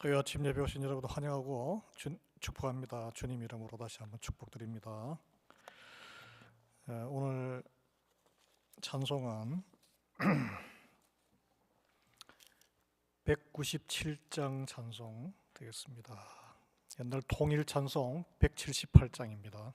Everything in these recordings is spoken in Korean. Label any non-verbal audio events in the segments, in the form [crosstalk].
토요 아침 예배 오신 여러분 환영하고 주, 축복합니다. 주님 이름으로 다시 한번 축복드립니다. 예, 오늘 찬송은 [clears throat] 197장 찬송 되겠습니다. 옛날 통일 찬송 178장입니다.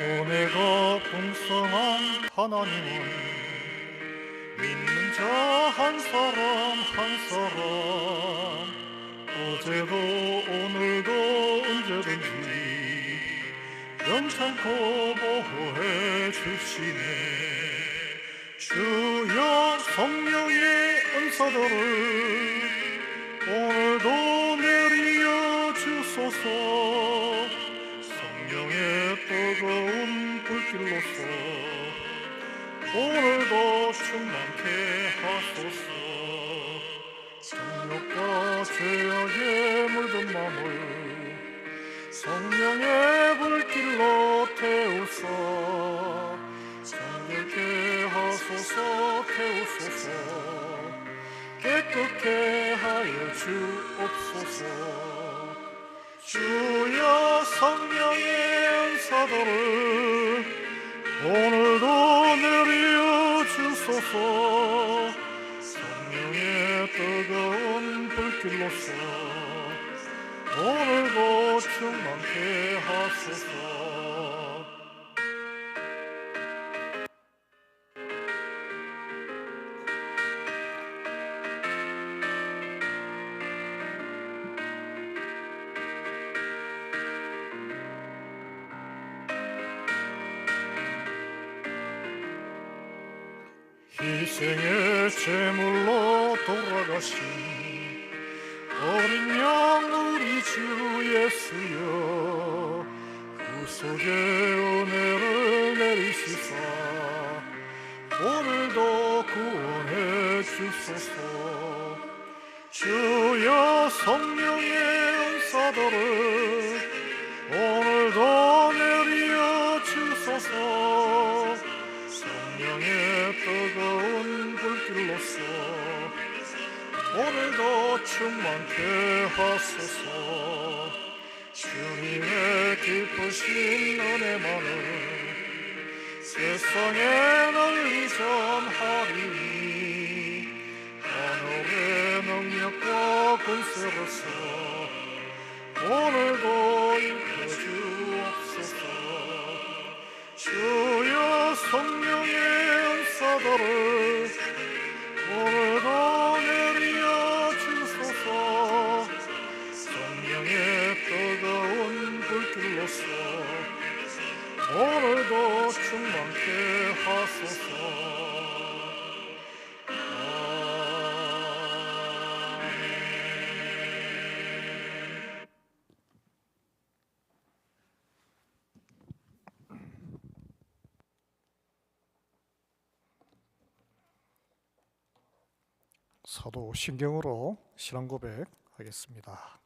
은혜가 풍성한 하나님은 믿는 자 한 사람 한 사람. 어제도 오늘도 언제든지 영창코 보호해 주시네. 주여 성령의 은사들을 오늘 오늘도 충만케 하소서. 정욕과 죄악에 물든 마음을 성령의 불길로 태우사 정결케 하소서 태우소서. 깨끗게 하여 주옵소서. 주여 성령의 은사들을 오늘도 주소서 성령의 뜨거운 불길로서 오늘도 충만케 하소서 돌아가신 어린 양 우리 주 예수여 구속의 은혜를 내리시사 오늘도 구원해 주소서. 주여 성령의 은사들을 오늘도 충만케 하소서. 주님의 기쁘신 은혜만을 세상에 널리 전하리니 하늘의 능력과 권세로서 오늘도 일켜 주옵소서. 주여 성령의 은사들을 오늘도 불길로서 오늘도 충만케 하소서. 사도 신경으로 신앙 고백하겠습니다.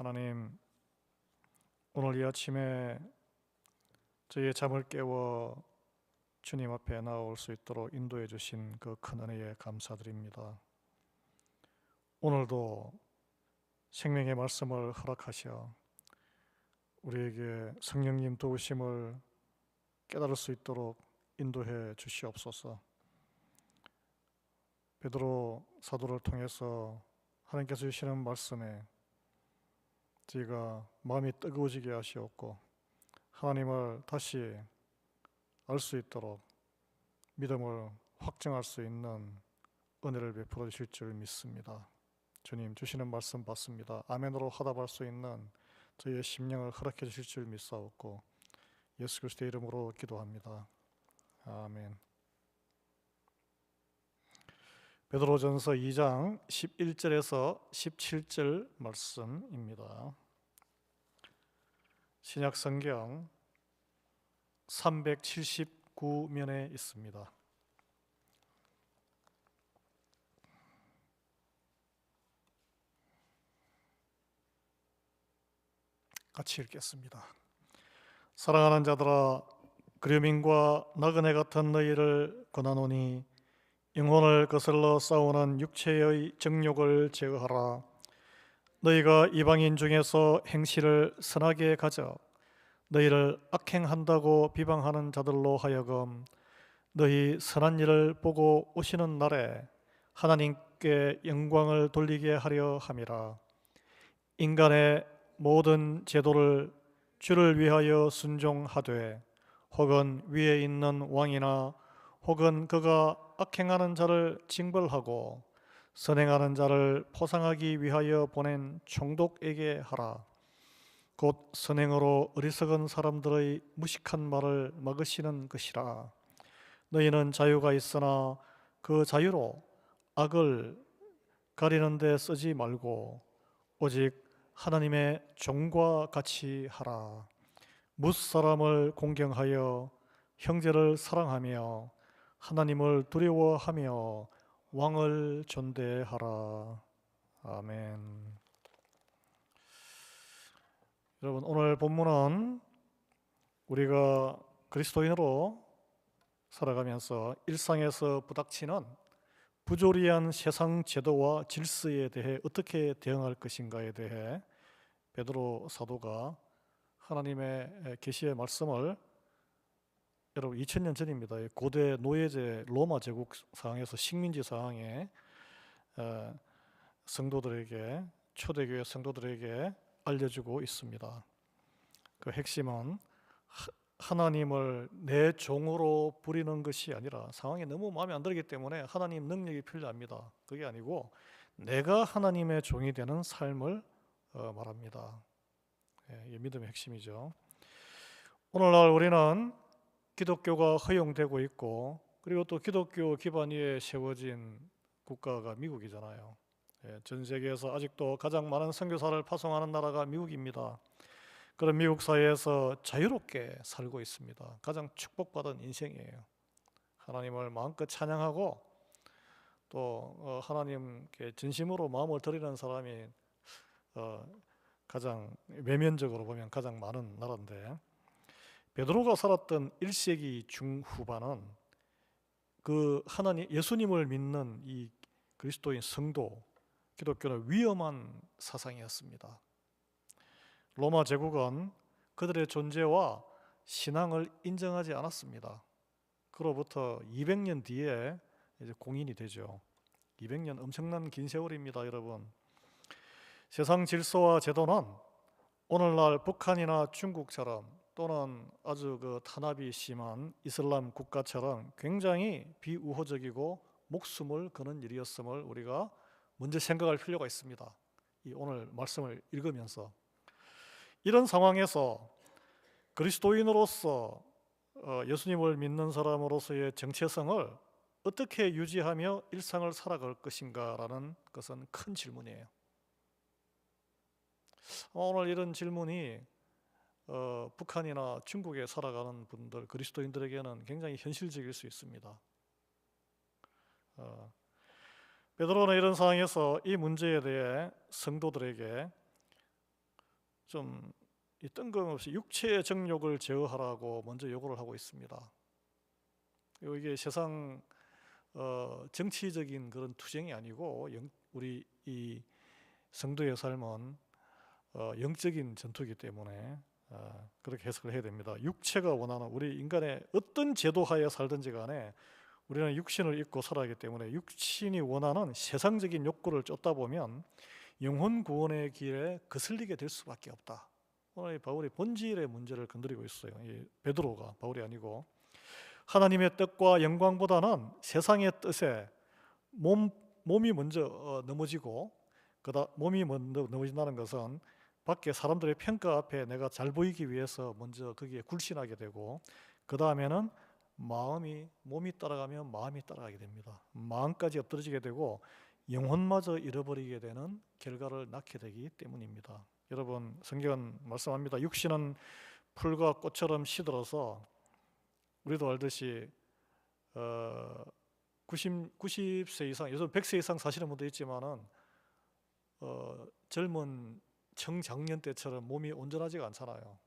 하나님, 오늘 이 아침에 저희의 잠을 깨워 주님 앞에 나올 수 있도록 인도해 주신 그 큰 은혜에 감사드립니다. 오늘도 생명의 말씀을 허락하셔 우리에게 성령님 도우심을 깨달을 수 있도록 인도해 주시옵소서. 베드로 사도를 통해서 하나님께서 주시는 말씀에 저희가 마음이 뜨거워지게 하시옵고 하나님을 다시 알 수 있도록 믿음을 확증할 수 있는 은혜를 베풀어 주실 줄 믿습니다. 주님 주시는 말씀 받습니다. 아멘으로 화답할 수 있는 저희의 심령을 허락해 주실 줄 믿사옵고 예수 그리스도의 이름으로 기도합니다. 아멘. 베드로전서 2장 11절에서 17절 말씀입니다. 신약 성경 379면에 있습니다. 같이 읽겠습니다. 사랑하는 자들아 그리움과 나그네 같은 너희를 권하노니 영혼을 거슬러 싸우는 육체의 정욕을 제어하라. 너희가 이방인 중에서 행실을 선하게 가져 너희를 악행한다고 비방하는 자들로 하여금 너희 선한 일을 보고 오시는 날에 하나님께 영광을 돌리게 하려 함이라. 인간의 모든 제도를 주를 위하여 순종하되 혹은 위에 있는 왕이나 혹은 그가 악행하는 자를 징벌하고 선행하는 자를 포상하기 위하여 보낸 총독에게 하라. 곧 선행으로 어리석은 사람들의 무식한 말을 막으시는 것이라. 너희는 자유가 있으나 그 자유로 악을 가리는 데 쓰지 말고 오직 하나님의 종과 같이 하라. 무사람을 공경하여 형제를 사랑하며 하나님을 두려워하며 왕을 존대하라. 아멘. 여러분 오늘 본문은 우리가 그리스도인으로 살아가면서 일상에서 부닥치는 부조리한 세상 제도와 질서에 대해 어떻게 대응할 것인가에 대해 베드로 사도가 하나님의 계시의 말씀을 여러분 2000년 전입니다. 고대 노예제 로마 제국 상황에서 식민지 상황에 어, 성도들에게 초대교회 성도들에게 알려주고 있습니다. 그 핵심은 하나님을 내 종으로 부리는 것이 아니라 상황이 너무 마음에 안 들기 때문에 하나님 능력이 필요합니다. 그게 아니고 내가 하나님의 종이 되는 삶을 어, 말합니다. 예, 믿음의 핵심이죠. 오늘날 우리는 기독교가 허용되고 있고 그리고 또 기독교 기반 위에 세워진 국가가 미국이잖아요. 예, 전 세계에서 아직도 가장 많은 선교사를 파송하는 나라가 미국입니다. 그런 미국 사회에서 자유롭게 살고 있습니다. 가장 축복받은 인생이에요. 하나님을 마음껏 찬양하고 또 어, 하나님께 진심으로 마음을 드리는 사람이 어, 가장 외면적으로 보면 가장 많은 나라인데 베드로가 살았던 1세기 중후반은 그 하나님 예수님을 믿는 이 그리스도인 성도 기독교는 위험한 사상이었습니다. 로마 제국은 그들의 존재와 신앙을 인정하지 않았습니다. 그로부터 200년 뒤에 이제 공인이 되죠. 200년 엄청난 긴 세월입니다, 여러분. 세상 질서와 제도는 오늘날 북한이나 중국처럼 또는 아주 그 탄압이 심한 이슬람 국가처럼 굉장히 비우호적이고 목숨을 거는 일이었음을 우리가 먼저 생각할 필요가 있습니다. 이 오늘 말씀을 읽으면서 이런 상황에서 그리스도인으로서 어, 예수님을 믿는 사람으로서의 정체성을 어떻게 유지하며 일상을 살아갈 것인가라는 것은 큰 질문이에요. 오늘 이런 질문이 어, 북한이나 중국에 살아가는 분들 그리스도인들에게는 굉장히 현실적일 수 있습니다. 어, 베드로는 이런 상황에서 이 문제에 대해 성도들에게 좀이 뜬금없이 육체의 정욕을 제어하라고 먼저 요구를 하고 있습니다. 이게 세상 어, 정치적인 그런 투쟁이 아니고 영, 우리 이 성도의 삶은 어, 영적인 전투이기 때문에 어, 그렇게 해석을 해야 됩니다. 육체가 원하는 우리 인간의 어떤 제도 하에 살든지 간에 우리는 육신을 입고 살아가기 때문에 육신이 원하는 세상적인 욕구를 쫓다 보면 영혼 구원의 길에 거슬리게 될 수밖에 없다. 오늘 이 바울이 본질의 문제를 건드리고 있어요. 이 베드로가 바울이 아니고 하나님의 뜻과 영광보다는 세상의 뜻에 몸 몸이 먼저 어, 넘어지고 그다 몸이 먼저 넘어진다는 것은 밖에 사람들의 평가 앞에 내가 잘 보이기 위해서 먼저 거기에 굴신하게 되고 그 다음에는 마음이 몸이 따라가면 마음이 따라가게 됩니다. 마음까지 엎드러지게 되고 영혼마저 잃어버리게 되는 결과를 낳게 되기 때문입니다. 여러분 성경은 말씀합니다. 육신은 풀과 꽃처럼 시들어서 우리도 알듯이 어, 90, 90세 이상, 요즘 100세 이상 사시는 분도 있지만은 어, 젊은 청장년 때처럼 몸이 온전하지가 않잖아요.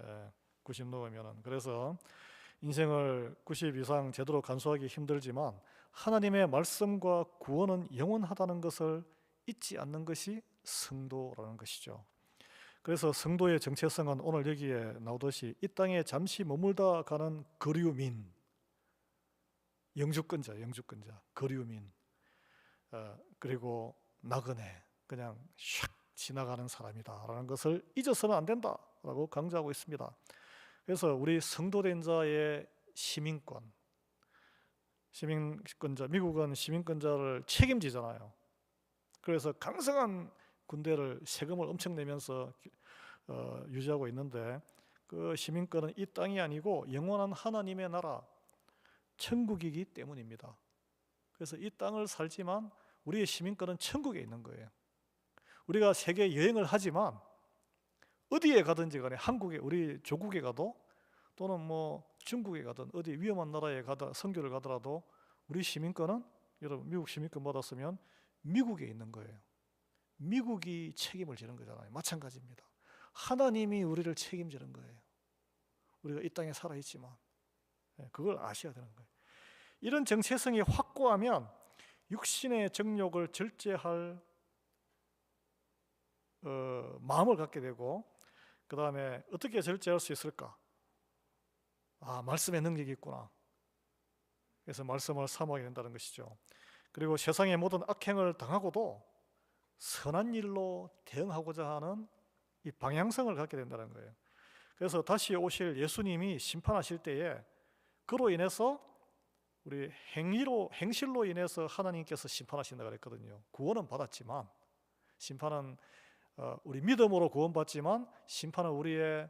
예, 90 넘으면은 그래서 인생을 90 이상 제대로 간수하기 힘들지만 하나님의 말씀과 구원은 영원하다는 것을 잊지 않는 것이 성도라는 것이죠. 그래서 성도의 정체성은 오늘 여기에 나오듯이 이 땅에 잠시 머물다 가는 거류민, 영주권자, 영주권자, 거류민, 어, 그리고 나그네, 그냥 샥 지나가는 사람이다라는 것을 잊어서는 안 된다라고 강조하고 있습니다. 그래서 우리 성도된 자의 시민권, 시민권자, 미국은 시민권자를 책임지잖아요. 그래서 강성한 군대를 세금을 엄청 내면서 어, 유지하고 있는데 그 시민권은 이 땅이 아니고 영원한 하나님의 나라 천국이기 때문입니다. 그래서 이 땅을 살지만 우리의 시민권은 천국에 있는 거예요. 우리가 세계 여행을 하지만 어디에 가든지 간에 한국에 우리 조국에 가도 또는 뭐 중국에 가든 어디 위험한 나라에 가다 선교를 가더라도 우리 시민권은 여러분 미국 시민권 받았으면 미국에 있는 거예요. 미국이 책임을 지는 거잖아요. 마찬가지입니다. 하나님이 우리를 책임지는 거예요. 우리가 이 땅에 살아 있지만 예, 그걸 아셔야 되는 거예요. 이런 정체성이 확고하면 육신의 정욕을 절제할 어, 마음을 갖게 되고 그 다음에 어떻게 절제할 수 있을까? 아 말씀의 능력이 있구나. 그래서 말씀을 사모하게 된다는 것이죠. 그리고 세상의 모든 악행을 당하고도 선한 일로 대응하고자 하는 이 방향성을 갖게 된다는 거예요. 그래서 다시 오실 예수님이 심판하실 때에 그로 인해서 우리 행위로 행실로 인해서 하나님께서 심판하신다 그랬거든요. 구원은 받았지만 심판은 어, 우리 믿음으로 구원받지만 심판은 우리의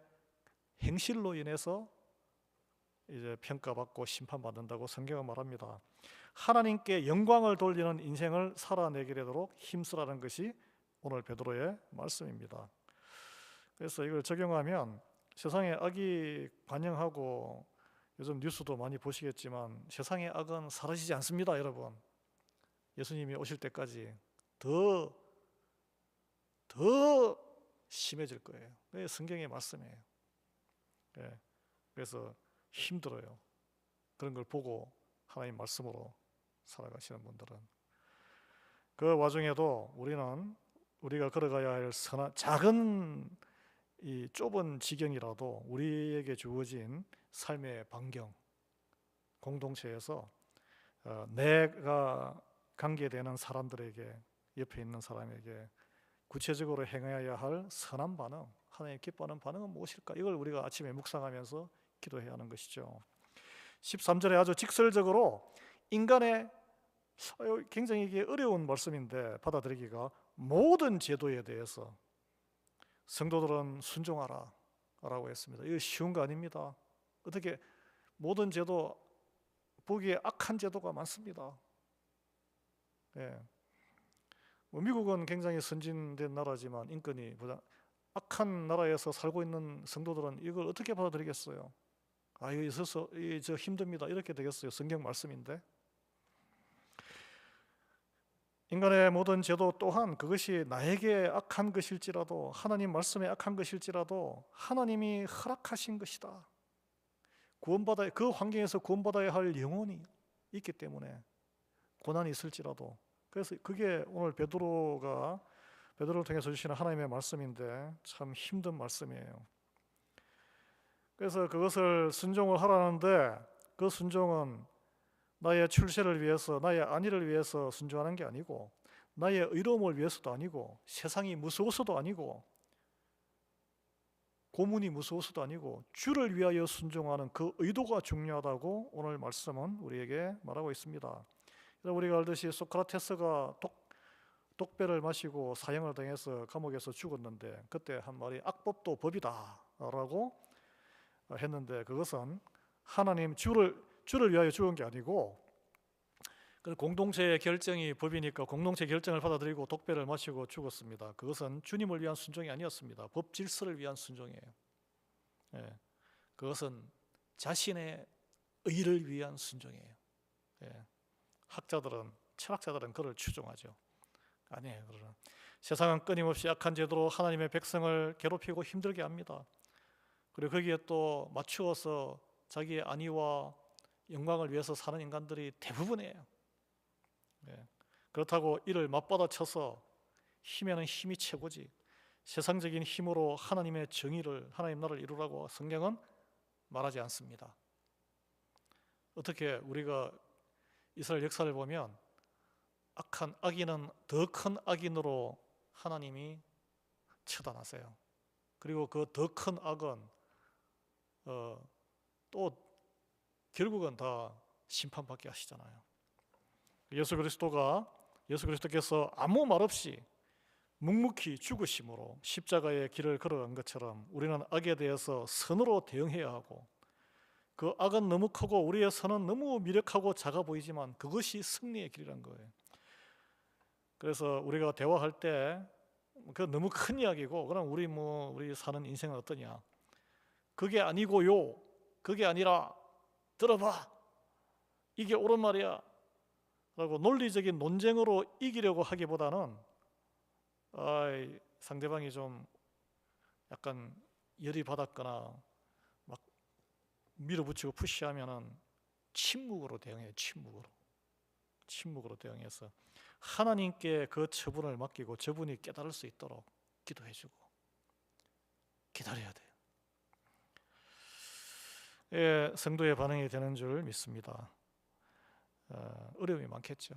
행실로 인해서 이제 평가받고 심판받는다고 성경은 말합니다. 하나님께 영광을 돌리는 인생을 살아내게 되도록 힘쓰라는 것이 오늘 베드로의 말씀입니다. 그래서 이걸 적용하면 세상의 악이 관영하고 요즘 뉴스도 많이 보시겠지만 세상의 악은 사라지지 않습니다, 여러분. 예수님이 오실 때까지 더, 더 심해질 거예요. 그 성경의 말씀이에요. 예, 그래서 힘들어요. 그런 걸 보고 하나님 말씀으로 살아가시는 분들은 그 와중에도 우리는 우리가 걸어가야 할 선한 작은 이 좁은 지경이라도 우리에게 주어진 삶의 반경 공동체에서 어, 내가 관계되는 사람들에게 옆에 있는 사람에게 구체적으로 행해야 할 선한 반응, 하나님 기뻐하는 반응은 무엇일까? 이걸 우리가 아침에 묵상하면서 기도해야 하는 것이죠. 13절에 아주 직설적으로 인간의 굉장히 이게 어려운 말씀인데 받아들이기가 모든 제도에 대해서 성도들은 순종하라 라고 했습니다. 이거 쉬운 거 아닙니다. 어떻게 모든 제도 보기에 악한 제도가 많습니다. 예. 뭐 미국은 굉장히 선진된 나라지만 인권이 보다 악한 나라에서 살고 있는 성도들은 이걸 어떻게 받아들이겠어요? 아 이거 있어서 이 저 힘듭니다. 이렇게 되겠어요. 성경 말씀인데. 인간의 모든 죄도 또한 그것이 나에게 악한 것일지라도 하나님 말씀에 악한 것일지라도 하나님이 허락하신 것이다. 구원받아 그 환경에서 구원받아야 할 영혼이 있기 때문에 고난이 있을지라도 그래서 그게 오늘 베드로가 베드로를 통해서 주시는 하나님의 말씀인데 참 힘든 말씀이에요. 그래서 그것을 순종을 하라는데 그 순종은 나의 출세를 위해서 나의 안위를 위해서 순종하는 게 아니고 나의 의로움을 위해서도 아니고 세상이 무서워서도 아니고 고문이 무서워서도 아니고 주를 위하여 순종하는 그 의도가 중요하다고 오늘 말씀은 우리에게 말하고 있습니다. 그래서 우리가 알듯이 소크라테스가 독, 독배를 마시고 사형을 당해서 감옥에서 죽었는데 그때 한 말이 악법도 법이다라고 했는데 그것은 하나님 주를 주를 위하여 죽은 게 아니고 그 공동체의 결정이 법이니까 공동체 결정을 받아들이고 독배를 마시고 죽었습니다. 그것은 주님을 위한 순종이 아니었습니다. 법 질서를 위한 순종이에요. 예, 그것은 자신의 의를 위한 순종이에요. 예, 학자들은 철학자들은 그를 추종하죠. 아니에요. 그러나 세상은 끊임없이 악한 제도로 하나님의 백성을 괴롭히고 힘들게 합니다. 그리고 거기에 또 맞추어서 자기의 안위와 영광을 위해서 사는 인간들이 대부분이에요. 예. 그렇다고 이를 맞받아쳐서 힘에는 힘이 최고지. 세상적인 힘으로 하나님의 정의를 하나님 나라를 이루라고 성경은 말하지 않습니다. 어떻게 우리가 이스라엘 역사를 보면 악한 악인은 더 큰 악인으로 하나님이 처단하세요. 그리고 그 더 큰 악은 어, 또 결국은 다 심판받게 하시잖아요. 예수 그리스도가 예수 그리스도께서 아무 말 없이 묵묵히 죽으심으로 십자가의 길을 걸어간 것처럼 우리는 악에 대해서 선으로 대응해야 하고 그 악은 너무 크고 우리의 선은 너무 미력하고 작아 보이지만 그것이 승리의 길이란 거예요. 그래서 우리가 대화할 때 그 너무 큰 이야기고 그럼 우리 뭐 우리 사는 인생은 어떠냐? 그게 아니고요. 그게 아니라 들어봐. 이게 옳은 말이야. 라고 논리적인 논쟁으로 이기려고 하기보다는 아이, 상대방이 좀 약간 열이 받았거나 막 밀어붙이고 푸시하면은 침묵으로 대응해요. 침묵으로. 침묵으로 대응해서 하나님께 그 처분을 맡기고 저분이 깨달을 수 있도록 기도해 주고 기다려야 돼요. 예, 성도의 반응이 되는 줄 믿습니다. 어, 어려움이 많겠죠.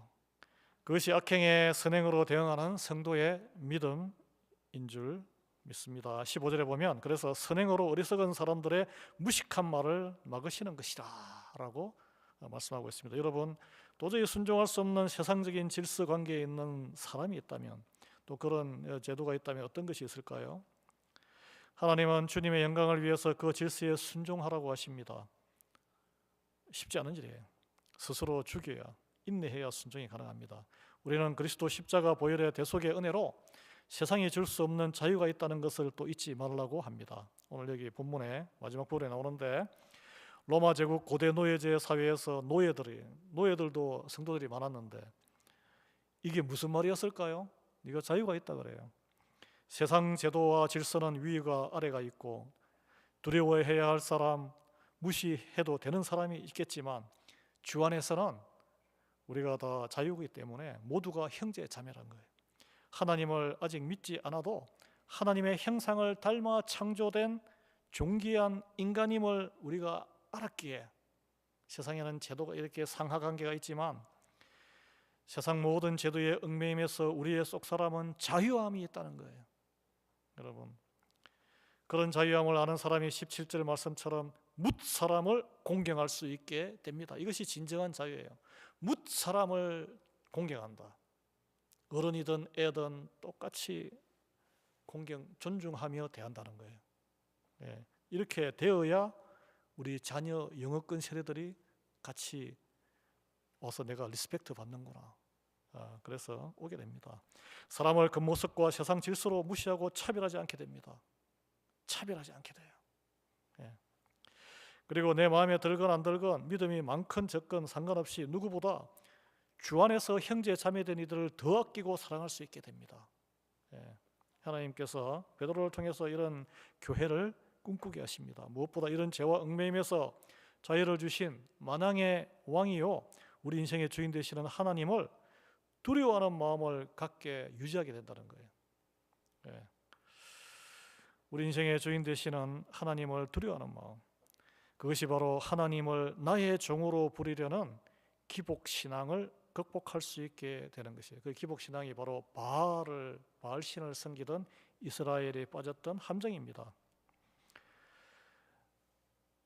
그것이 악행의 선행으로 대응하는 성도의 믿음인 줄 믿습니다. 15절에 보면 그래서 선행으로 어리석은 사람들의 무식한 말을 막으시는 것이라라고 말씀하고 있습니다. 여러분 도저히 순종할 수 없는 세상적인 질서 관계에 있는 사람이 있다면 또 그런 제도가 있다면 어떤 것이 있을까요? 하나님은 주님의 영광을 위해서 그 질서에 순종하라고 하십니다. 쉽지 않은 일이에요. 스스로 죽여야 인내해야 순종이 가능합니다. 우리는 그리스도 십자가 보혈의 대속의 은혜로 세상이 줄 수 없는 자유가 있다는 것을 또 잊지 말라고 합니다. 오늘 여기 본문에 마지막 부분에 나오는데 로마 제국 고대 노예제 사회에서 노예들이 노예들도 성도들이 많았는데 이게 무슨 말이었을까요? 네가 자유가 있다 그래요. 세상 제도와 질서는 위가 아래가 있고 두려워해야 할 사람 무시해도 되는 사람이 있겠지만 주 안에서는 우리가 다 자유이기 때문에 모두가 형제 자매란 거예요. 하나님을 아직 믿지 않아도 하나님의 형상을 닮아 창조된 존귀한 인간임을 우리가 알았기에 세상에는 제도가 이렇게 상하 관계가 있지만 세상 모든 제도의 얽매임에서 우리의 속 사람은 자유함이 있다는 거예요. 여러분 그런 자유함을 아는 사람이 17절 말씀처럼 묻 사람을 공경할 수 있게 됩니다. 이것이 진정한 자유예요. 묻 사람을 공경한다. 어른이든 애든 똑같이 공경, 존중하며 대한다는 거예요. 예, 이렇게 되어야 우리 자녀 영어권 세대들이 같이 와서 내가 리스펙트 받는구나. 어, 그래서 오게 됩니다. 사람을 그 모습과 세상 질서로 무시하고 차별하지 않게 됩니다. 차별하지 않게 돼요. 예. 그리고 내 마음에 들건 안 들건 믿음이 많건 적건 상관없이 누구보다 주 안에서 형제 자매된 이들을 더 아끼고 사랑할 수 있게 됩니다. 예. 하나님께서 베드로를 통해서 이런 교회를 꿈꾸게 하십니다. 무엇보다 이런 죄와 얽매임에서 자유를 주신 만왕의 왕이요 우리 인생의 주인 되시는 하나님을 두려워하는 마음을 갖게 유지하게 된다는 거예요. 예. 우리 인생의 주인 되시는 하나님을 두려워하는 마음. 그것이 바로 하나님을 나의 종으로 부리려는 기복 신앙을 극복할 수 있게 되는 것이에요. 그 기복 신앙이 바로 바알을 바알 신을 섬기던 이스라엘에 빠졌던 함정입니다.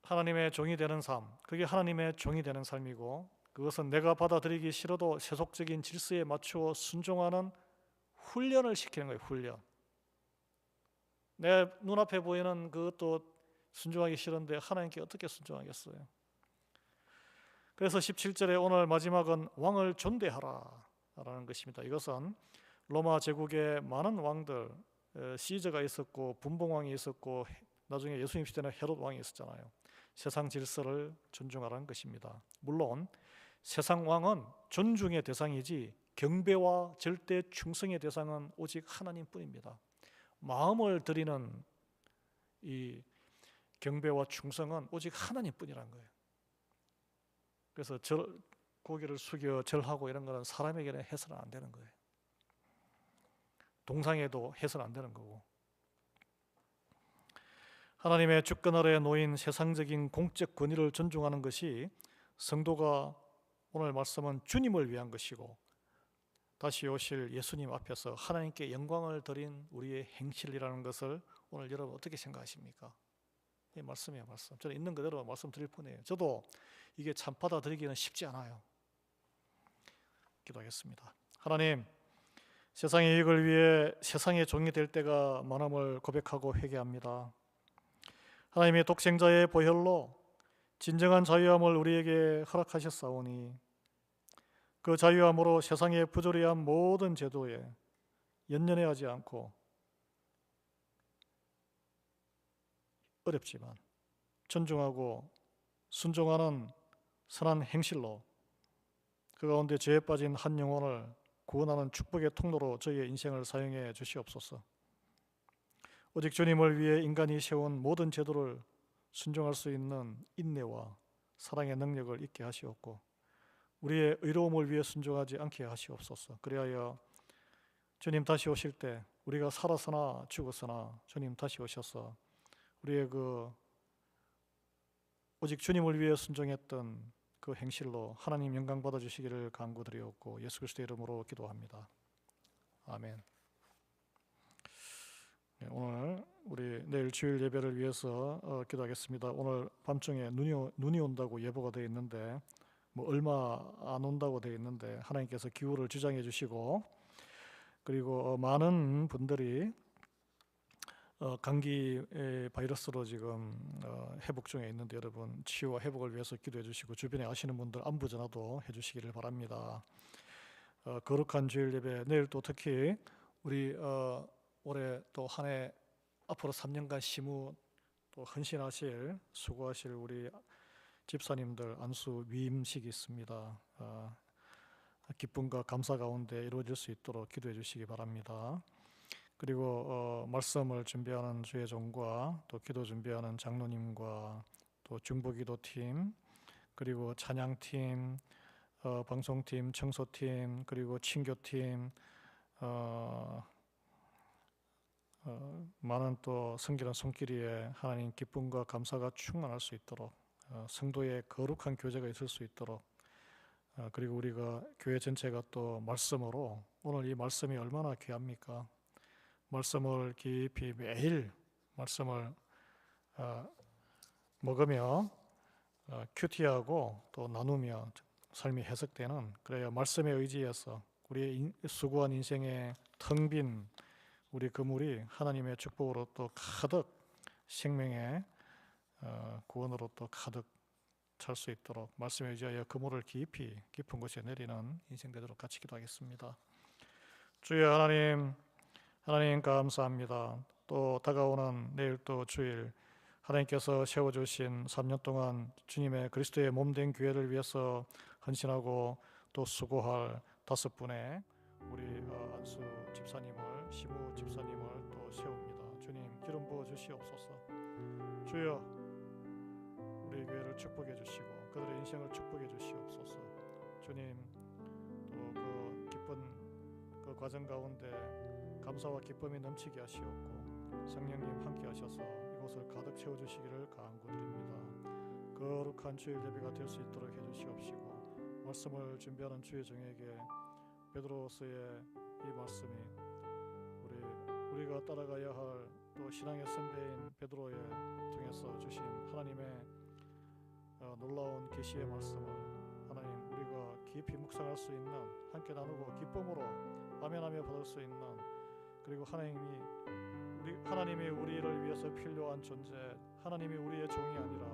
하나님의 종이 되는 삶, 그게 하나님의 종이 되는 삶이고 그것은 내가 받아들이기 싫어도 세속적인 질서에 맞추어 순종하는 훈련을 시키는 거예요. 훈련. 내 눈앞에 보이는 그것도 순종하기 싫은데 하나님께 어떻게 순종하겠어요? 그래서 17절에 오늘 마지막은 왕을 존대하라 라는 것입니다. 이것은 로마 제국의 많은 왕들 시저가 있었고 분봉왕이 있었고 나중에 예수님 시대는 헤롯 왕이 있었잖아요. 세상 질서를 존중하라는 것입니다. 물론 세상 왕은 존중의 대상이지 경배와 절대 충성의 대상은 오직 하나님뿐입니다. 마음을 드리는 이 경배와 충성은 오직 하나님뿐이라는 거예요. 그래서 절 고개를 숙여 절하고 이런 거는 사람에게는 해서는 안 되는 거예요. 동상에도 해서는 안 되는 거고. 하나님의 주권 아래 놓인 세상적인 공적 권위를 존중하는 것이 성도가 오늘 말씀은 주님을 위한 것이고 다시 오실 예수님 앞에서 하나님께 영광을 드린 우리의 행실이라는 것을 오늘 여러분 어떻게 생각하십니까? 이 말씀이야 말씀. 저는 있는 그대로 말씀드릴 뿐이에요. 저도 이게 참 받아들이기는 쉽지 않아요. 기도하겠습니다. 하나님, 세상의 이익을 위해 세상의 종이 될 때가 많음을 고백하고 회개합니다. 하나님의 독생자의 보혈로 진정한 자유함을 우리에게 허락하셨사오니 그 자유함으로 세상의 부조리한 모든 제도에 연연해 하지 않고 어렵지만 존중하고 순종하는 선한 행실로 그 가운데 죄에 빠진 한 영혼을 구원하는 축복의 통로로 저희의 인생을 사용해 주시옵소서. 오직 주님을 위해 인간이 세운 모든 제도를 순종할 수 있는 인내와 사랑의 능력을 있게 하시옵고 우리의 의로움을 위해 순종하지 않게 하시옵소서. 그리하여 주님 다시 오실 때 우리가 살아서나 죽었으나 주님 다시 오셔서 우리의 그 오직 주님을 위해 순종했던 그 행실로 하나님 영광 받아 주시기를 간구드리옵고 예수 그리스도의 이름으로 기도합니다. 아멘. 네, 오늘 우리 내일 주일 예배를 위해서 어, 기도하겠습니다. 오늘 밤중에 눈이 눈이 온다고 예보가 되어 있는데 뭐 얼마 안 온다고 되어 있는데 하나님께서 기후를 주장해 주시고 그리고 어, 많은 분들이 어, 감기 바이러스로 지금 어, 회복 중에 있는데 여러분 치유와 회복을 위해서 기도해 주시고 주변에 아시는 분들 안부 전화도 해 주시기를 바랍니다. 어, 거룩한 주일 예배 내일 또 특히 우리 어, 올해 또 한 해 앞으로 3년간 시무 또 헌신하실 수고하실 우리 집사님들 안수 위임식이 있습니다. 어, 기쁨과 감사 가운데 이루어질 수 있도록 기도해 주시기 바랍니다. 그리고 어, 말씀을 준비하는 주의 종과 또 기도 준비하는 장로님과 또 중보기도팀 그리고 찬양팀 어, 방송팀 청소팀 그리고 친교팀 어, 어, 많은 또 성결한 손길이에 하나님 기쁨과 감사가 충만할 수 있도록 어, 성도의 거룩한 교제가 있을 수 있도록 어, 그리고 우리가 교회 전체가 또 말씀으로 오늘 이 말씀이 얼마나 귀합니까? 말씀을 깊이 매일 말씀을 어, 먹으며 어, 큐티하고 또 나누며 삶이 해석되는 그래야 말씀에 의지해서 우리의 수고한 인생의 텅 빈 우리 그물이 하나님의 축복으로 또 가득 생명의 어, 구원으로 또 가득 찰 수 있도록 말씀에 의지하여 그물을 깊이 깊은 곳에 내리는 인생 되도록 같이 기도하겠습니다. 주여 하나님 하나님 감사합니다. 또 다가오는 내일 또 주일 하나님께서 세워주신 3년 동안 주님의 그리스도의 몸된 교회를 위해서 헌신하고 또 수고할 다섯 분의 우리 어, 안수 집사님을 시무 집사님을 또 세웁니다. 주님 기름 부어 주시옵소서. 주여 우리 교회를 축복해 주시고 그들의 인생을 축복해 주시옵소서. 주님 또그 기쁜 그 과정 가운데 감사와 기쁨이 넘치게 하시옵고 성령님 함께 하셔서 이곳을 가득 채워 주시기를 간구드립니다. 거룩한 주일 예배가 될 수 있도록 해 주시옵시고 말씀을 준비하는 주의 종에게 베드로서의 이 말씀이 우리 우리가 따라가야 할 또 신앙의 선배인 베드로의 통해서 주신 하나님의 어, 놀라운 계시의 말씀을 하나님 우리가 깊이 묵상할 수 있는 함께 나누고 기쁨으로 아멘하며 받을 수 있는 그리고 하나님이 우리 하나님이 우리를 위해서 필요한 존재 하나님이 우리의 종이 아니라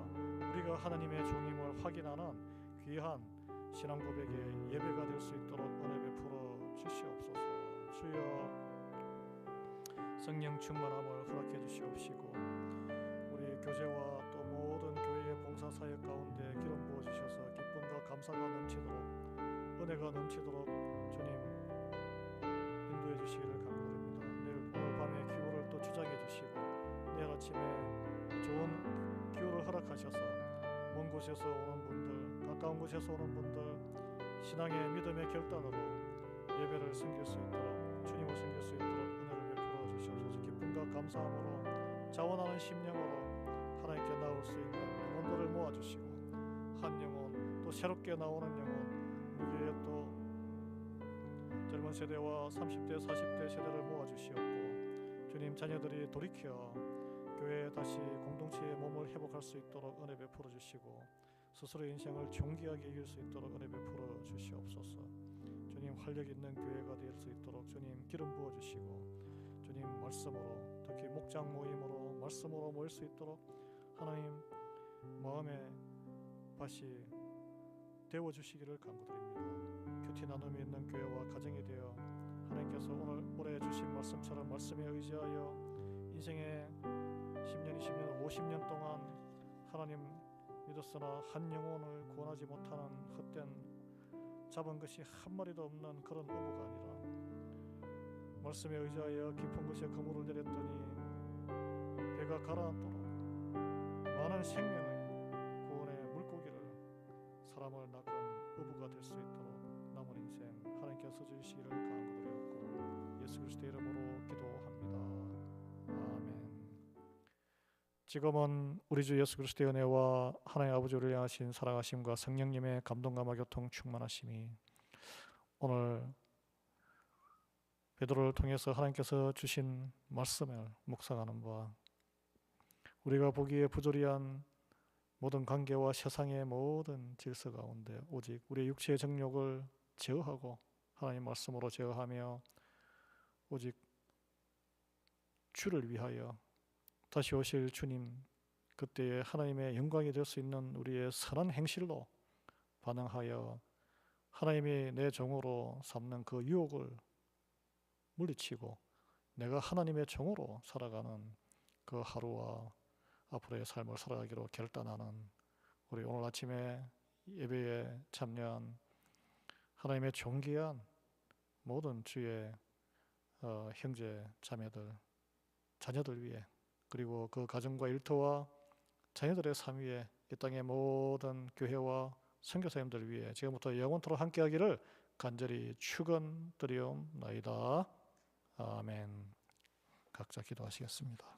우리가 하나님의 종임을 확인하는 귀한 신앙 고백의 예배가 될 수 있도록 은혜 베풀어 주시옵소서. 주여 성령 충만함을 허락해 주시옵시고 우리 교제와 또 모든 교회의 봉사 사역 가운데 기름 부어 주셔서 감사가 넘치도록 은혜가 넘치도록 주님 인도해 주시기를 간구드립니다. 내일 오늘 밤에 기후를 또 주장해 주시고 내일 아침에 좋은 기후를 허락하셔서 먼 곳에서 오는 분들, 가까운 곳에서 오는 분들 신앙의 믿음의 결단으로 예배를 섬길 수 있도록 주님을 섬길 수 있도록 은혜를 베풀어 주시옵소서. 기쁨과 감사함으로 자원하는 심령으로 하나님께 나올 수 있는 영혼들을 모아 주시고 한 영혼 또 새롭게 나오는 영혼 우리의 또 젊은 세대와 30대 40대 세대를 모아 주시옵고 주님 자녀들이 돌이켜 교회에 다시 공동체의 몸을 회복할 수 있도록 은혜 베풀어 주시고 스스로의 인생을 존귀하게 이길 수 있도록 은혜 베풀어 주시옵소서. 주님 활력 있는 교회가 될 수 있도록 주님 기름 부어 주시고 주님 말씀으로 특히 목장 모임으로 말씀으로 모일 수 있도록 하나님 마음에 밭이 되어 주시기를 간구드립니다. 큐티 나눔이 있는 교회와 가정이 되어 하나님께서 오늘 올해 주신 말씀처럼 말씀에 의지하여 인생의 10년, 20년, 50년 동안 하나님 믿었으나 한 영혼을 구원하지 못하는 헛된 잡은 것이 한 마리도 없는 그런 어부가 아니라 말씀에 의지하여 깊은 곳에 그물을 내렸더니 배가 가라앉도록 많은 물고기를 사람을 낚은 어부가 될 수 있도록 남은 인생 하나님께 서 주시기를 간구드렸고 예수 그리스도 이름으로 기도합니다. 아멘. 지금은 우리 주 예수 그리스도의 은혜와 하나님 아버지를 향하신 사랑하심과 성령님의 감동감화 교통 충만하심이 오늘 베드로를 통해서 하나님께서 주신 말씀을 묵상하는 바 우리가 보기에 부조리한 모든 관계와 세상의 모든 질서 가운데 오직 우리의 육체의 정욕을 제어하고 하나님 말씀으로 제어하며 오직 주를 위하여 다시 오실 주님 그때에 하나님의 영광이 될 수 있는 우리의 선한 행실로 반응하여 하나님이 내 종으로 삼는 그 유혹을 물리치고 내가 하나님의 종으로 살아가는 그 하루와 앞으로의 삶을 살아가기로 결단하는 우리 오늘 아침에 예배에 참여한 하나님의 존귀한 모든 주의 어, 형제 자매들 자녀들 위해 그리고 그 가정과 일터와 자녀들의 삶 위에 이 땅의 모든 교회와 선교사님들 위해 지금부터 영원토록 함께하기를 간절히 축원드리옵나이다. 아멘. 각자 기도하시겠습니다.